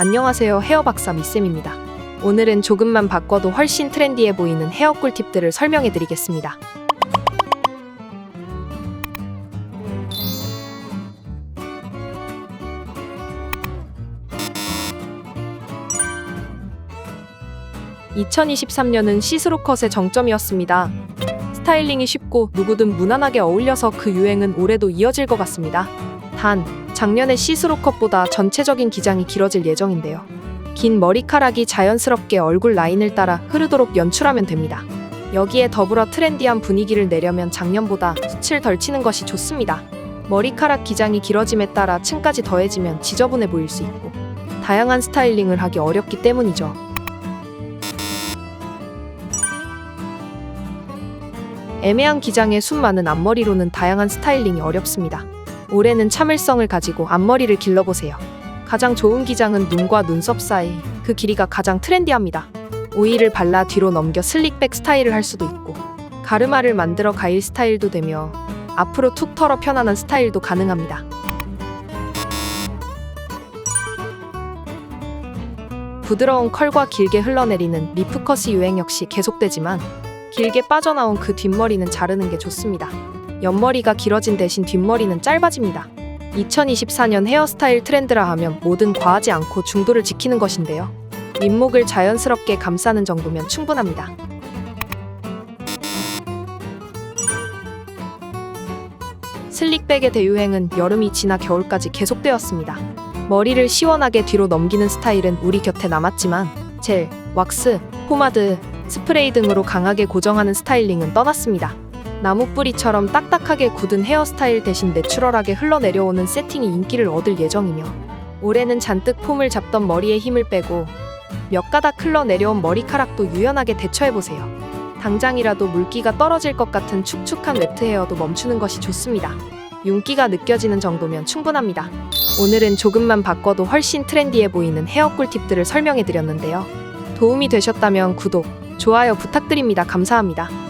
안녕하세요. 헤어 박사 미쌤입니다. 오늘은 조금만 바꿔도 훨씬 트렌디해 보이는 헤어 꿀팁들을 설명해 드리겠습니다. (2023년은) 시스루 컷의 정점이었습니다. 스타일링이 쉽고 누구든 무난하게 어울려서 그 유행은 올해도 이어질 것 같습니다. 단, 작년의 시스루 컷보다 전체적인 기장이 길어질 예정인데요. 긴 머리카락이 자연스럽게 얼굴 라인을 따라 흐르도록 연출하면 됩니다. 여기에 더불어 트렌디한 분위기를 내려면 작년보다 숱을 덜 치는 것이 좋습니다. 머리카락 기장이 길어짐에 따라 층까지 더해지면 지저분해 보일 수 있고 다양한 스타일링을 하기 어렵기 때문이죠. 애매한 기장에 숨 많은 앞머리로는 다양한 스타일링이 어렵습니다. 올해는 참을성을 가지고 앞머리를 길러보세요. 가장 좋은 기장은 눈과 눈썹 사이, 그 길이가 가장 트렌디합니다. 오일을 발라 뒤로 넘겨 슬릭백 스타일을 할 수도 있고, 가르마를 만들어 가일 스타일도 되며, 앞으로 툭 털어 편안한 스타일도 가능합니다. 부드러운 컬과 길게 흘러내리는 리프컷이 유행 역시 계속되지만, 길게 빠져나온 그 뒷머리는 자르는 게 좋습니다. 옆머리가 길어진 대신 뒷머리는 짧아집니다. 2024년 헤어스타일 트렌드라 하면 뭐든 과하지 않고 중도를 지키는 것인데요. 윗목을 자연스럽게 감싸는 정도면 충분합니다. 슬릭백의 대유행은 여름이 지나 겨울까지 계속되었습니다. 머리를 시원하게 뒤로 넘기는 스타일은 우리 곁에 남았지만 젤, 왁스, 포마드, 스프레이 등으로 강하게 고정하는 스타일링은 떠났습니다. 나무 뿌리처럼 딱딱하게 굳은 헤어스타일 대신 내추럴하게 흘러내려오는 세팅이 인기를 얻을 예정이며 올해는 잔뜩 폼을 잡던 머리에 힘을 빼고 몇 가닥 흘러내려온 머리카락도 유연하게 대처해보세요. 당장이라도 물기가 떨어질 것 같은 축축한 웨트 헤어도 멈추는 것이 좋습니다. 윤기가 느껴지는 정도면 충분합니다. 오늘은 조금만 바꿔도 훨씬 트렌디해 보이는 헤어 꿀팁들을 설명해 드렸는데요. 도움이 되셨다면 구독, 좋아요 부탁드립니다. 감사합니다.